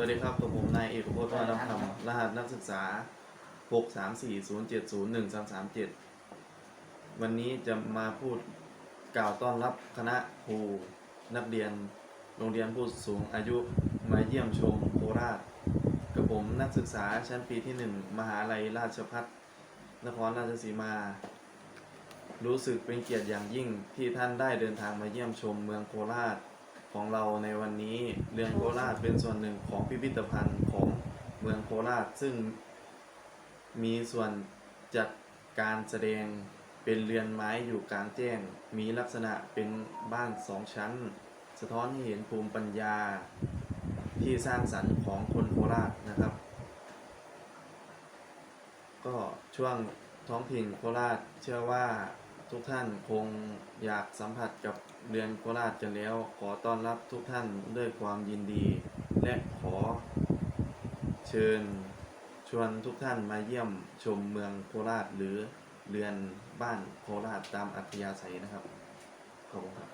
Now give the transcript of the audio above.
วัสดีครับกับผมนายเอกพจน์วานธรรมรหัสนักศึกษา 634070137 วันนี้จะมาพูดกล่าวต้อนรับคณะครูนักเรียน โรงเรียนผู้สูงอายุมาเยี่ยมชมโคราชกับผมนักศึกษาชั้นปีที่ 1 มหาลัยราชพัฒนครราชสีมา รู้สึกเป็นเกียรติอย่างยิ่งที่ท่านได้เดินทางมาเยี่ยมชมเมืองโคราช ของเราในวันนี้เรือนโคราชเป็นส่วนหนึ่งของพิพิธภัณฑ์ของเมืองโคราชซึ่งมีส่วนจัดการแสดงเป็นเรือนไม้อยู่กลางแจ้ง มีลักษณะเป็นบ้านสองชั้น สะท้อนให้เห็นภูมิปัญญาที่สร้างสรรค์ของคนโคราชนะครับ ก็ช่วงท้องถิ่นโคราชเชื่อว่า ทุกท่านคงอยากสัมผัสกับเรือนโคราชกันแล้ว ขอต้อนรับทุกท่านด้วยความยินดี และขอ เชิญชวนทุกท่านมาเยี่ยมชมเมืองโคราชหรือเรือนบ้านโคราชตามอัธยาศัยนะครับขอบคุณครับ